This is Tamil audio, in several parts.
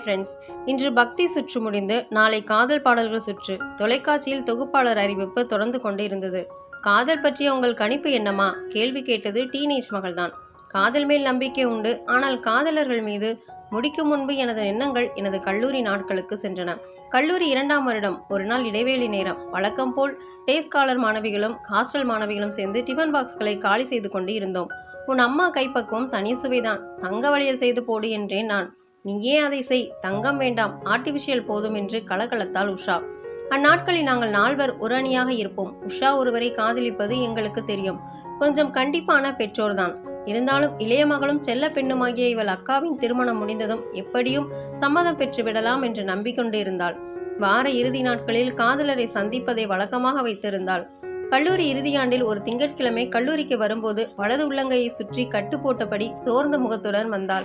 ஹாய் ஃப்ரெண்ட்ஸ் இன்று பக்தி சுற்று முடிந்து நாளை காதல் பாடல்கள் சுற்று தொலைக்காட்சியில் தொகுப்பாளர் அறிவிப்பு தொடர்ந்து கொண்டு இருந்தது காதல் பற்றிய உங்கள் கணிப்பு என்னமா கேள்வி கேட்டது டீனேஜ் மகள்தான். காதல் மேல் நம்பிக்கை உண்டு. ஆனால் காதலர்கள் மீது முடிக்கும் முன்பு எனது எண்ணங்கள் எனது கல்லூரி நாட்களுக்கு சென்றன. கல்லூரி இரண்டாம் வருடம். ஒரு நாள் இடைவேளை நேரம். வழக்கம் போல் டேஸ் காலர் மாணவிகளும் ஹாஸ்டல் மாணவிகளும் சேர்ந்து டிஃபன் பாக்ஸ்களை காலி செய்து கொண்டு இருந்தோம். உன் அம்மா கைப்பக்குவம் தனி சுவைதான். தங்க வழியில் செய்து போடு என்றேன் நான். நீயே அதை செய்? தங்கம் வேண்டாம். ஆர்டிபிஷியல் போதும் என்று கலகலத்தால் உஷா. அந்நாட்களில் நாங்கள் நால்வர் ஒரு அணியாக இருப்போம். உஷா ஒருவரை காதலிப்பது எங்களுக்கு தெரியும். கொஞ்சம் கண்டிப்பான பெற்றோர்தான். இருந்தாலும் இளைய மகளும் செல்ல பெண்ணுமாகிய இவள் அக்காவின் திருமணம் முடிந்ததும் எப்படியும் சம்மதம் பெற்று விடலாம் என்று நம்பிக்கொண்டு இருந்தாள். வார இறுதி நாட்களில் காதலரை சந்திப்பதை வழக்கமாக வைத்திருந்தாள். கல்லூரி இறுதியாண்டில் ஒரு திங்கட்கிழமை கல்லூரிக்கு வரும்போது வலது உள்ளங்கையை சுற்றி கட்டு போட்டபடி சோர்ந்த முகத்துடன் வந்தாள்.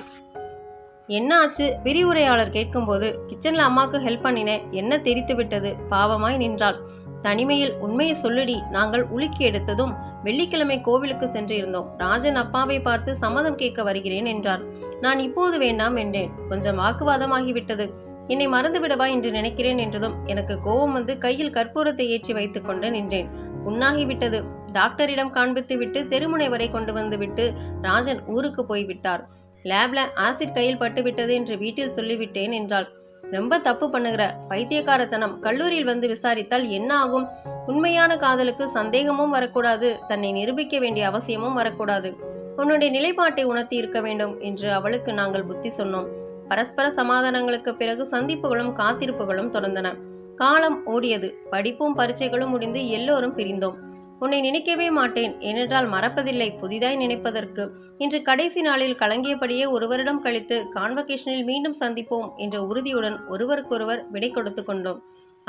என்ன ஆச்சு? விரிவுரையாளர் கேட்கும்போது கிச்சன்ல அம்மாக்கு ஹெல்ப் பண்ணினேன். என்ன தெரித்து விட்டது? பாவமாய் நின்றாள். தனிமையில் உண்மையை சொல்லுடி. நாங்கள் உலுக்கி எடுத்ததும் வெள்ளிக்கிழமை கோவிலுக்கு சென்றிருந்தோம். ராஜன் அப்பாவை பார்த்து சம்மதம் கேட்க வருகிறேன் என்றார். நான் இப்போது வேண்டாம் என்றேன். கொஞ்சம் வாக்குவாதமாகிவிட்டது. என்னை மறந்துவிடவா என்று நினைக்கிறேன் என்றதும் எனக்கு கோபம் வந்து கையில் கற்பூரத்தை ஏற்றி வைத்துக்கொண்டு நின்றேன். புண்ணாகிவிட்டது. டாக்டரிடம் காண்பித்து விட்டு தெருமுனை வரை கொண்டு வந்து விட்டு ராஜன் ஊருக்கு போய் விட்டார் லேப்ல ஆசிட் கையில் பட்டு விட்டது என்று வீட்டில் சொல்லிவிட்டேன் என்றாள். ரொம்ப தப்பு பண்ணுகிற பைத்தியக்காரத்தனம் கல்லூரியில் வந்து விசாரித்தால் என்ன ஆகும்? உண்மையான காதலுக்கு சந்தேகமும் வரக்கூடாது தன்னை நிரூபிக்க வேண்டிய அவசியமும் வரக்கூடாது. உன்னுடைய நிலைப்பாட்டை உணர்த்தி இருக்க வேண்டும் என்று அவளுக்கு நாங்கள் புத்தி சொன்னோம். பரஸ்பர சமாதானங்களுக்கு பிறகு சந்திப்புகளும் காத்திருப்புகளும் தொடர்ந்தன. காலம் ஓடியது. படிப்பும் பரீட்சைகளும் முடிந்து எல்லோரும் பிரிந்தோம். உன்னை நினைக்கவே மாட்டேன். ஏனென்றால் மறப்பதில்லை. புதிதாய் நினைப்பதற்கு. இன்று கடைசி நாளில் கலங்கியபடியே ஒரு வருடம் கழித்து கான்வகேஷனில் மீண்டும் சந்திப்போம் என்ற உறுதியுடன் ஒருவருக்கொருவர் விடை கொடுத்து கொண்டோம்.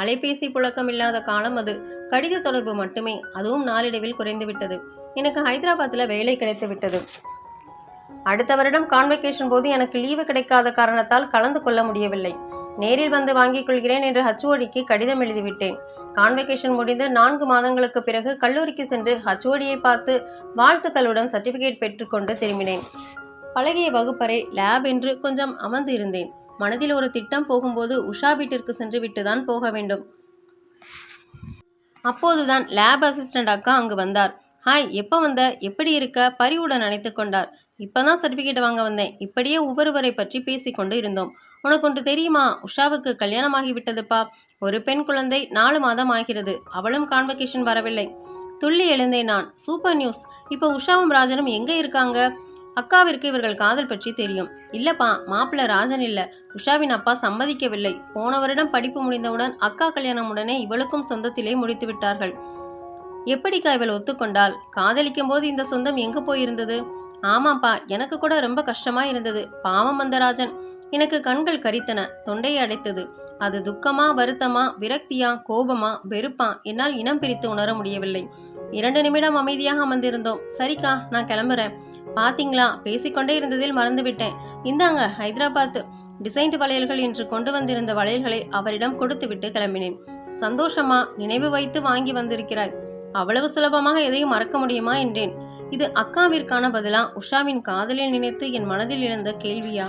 அலைபேசி புழக்கம் இல்லாத காலம் அது. கடித தொடர்பு மட்டுமே. அதுவும் நாளடைவில் குறைந்துவிட்டது. எனக்கு ஹைதராபாத்தில் வேலை கிடைத்து விட்டது. அடுத்த வருடம் கான்வெகேஷன் போது எனக்கு லீவு கிடைக்காத காரணத்தால் கலந்து கொள்ள முடியவில்லை. நேரில் வந்து வாங்கிக் கொள்கிறேன் என்று ஹச்ஓடிக்கு கடிதம் எழுதிவிட்டேன். கான்வெகேஷன் முடிந்து நான்கு மாதங்களுக்கு பிறகு கல்லூரிக்கு சென்று ஹச்ஓடியை பார்த்து வாழ்த்துக்களுடன் சர்டிபிகேட் பெற்றுக்கொண்டு திரும்பினேன். பழகிய வகுப்பறை லேப் என்று கொஞ்சம் அமர்ந்து இருந்தேன். மனதில் ஒரு திட்டம் போகும்போது உஷா வீட்டிற்கு சென்று விட்டுதான் போக வேண்டும். அப்போதுதான் லேப் அசிஸ்டண்ட் அக்கா அங்கு வந்தார். ஹாய் எப்போ வந்த? எப்படி இருக்க? பரிவுடன் அணைத்து கொண்டார். இப்பதான் சர்டிஃபிகேட் வாங்க வந்தேன். இப்படியே ஒவ்வொருவரை பற்றி பேசிக்கொண்டு இருந்தோம். உனக்கு ஒன்று தெரியுமா? உஷாவுக்கு கல்யாணம் ஆகிவிட்டதுப்பா ஒரு பெண் குழந்தை நாலு மாதம் ஆகிறது. அவளும் கான்வெகேஷன் வரவில்லை. துள்ளி எழுந்தேன் நான். சூப்பர் நியூஸ் இப்போ உஷாவும் ராஜனும் எங்கே இருக்காங்க? அக்காவிற்கு இவர்கள் காதல் பற்றி தெரியும். இல்லப்பா மாப்பிள்ள ராஜன் இல்ல. உஷாவின் அப்பா சம்மதிக்கவில்லை. போன வருடம் படிப்பு முடிந்தவுடன் அக்கா கல்யாணம் உடனே இவளுக்கும் சொந்தத்திலே முடித்து விட்டார்கள். எப்படிக்கா இவள் ஒத்துக்கொண்டால் காதலிக்கும் போது இந்த சொந்தம் எங்கு போயிருந்தது? ஆமாப்பா எனக்கு கூட ரொம்ப கஷ்டமா இருந்தது. பாவம் மந்தராஜன் எனக்கு கண்கள் கரித்தன தொண்டையை அடைத்தது. அது துக்கமா வருத்தமா விரக்தியா கோபமா வெறுப்பா என்னால் இனம் பிரித்து உணர முடியவில்லை. இரண்டு நிமிடம் அமைதியாக அமர்ந்திருந்தோம். சரிக்கா நான் கிளம்புறேன். பாத்தீங்களா பேசிக்கொண்டே இருந்ததில் மறந்துவிட்டேன். இந்தாங்க ஹைதராபாத். டிசைன்டு வளையல்கள் என்று கொண்டு வந்திருந்த வளையல்களை அவரிடம் கொடுத்துவிட்டு கிளம்பினேன். சந்தோஷமா நினைவு வைத்து வாங்கி வந்திருக்கிறாய். அவ்வளவு சுலபமாக எதையும் மறக்க முடியுமா என்றேன். இது அக்காவிற்கான பதிலா? உஷாவின் காதலை நினைத்து என் மனதில் எழுந்த கேள்வியா?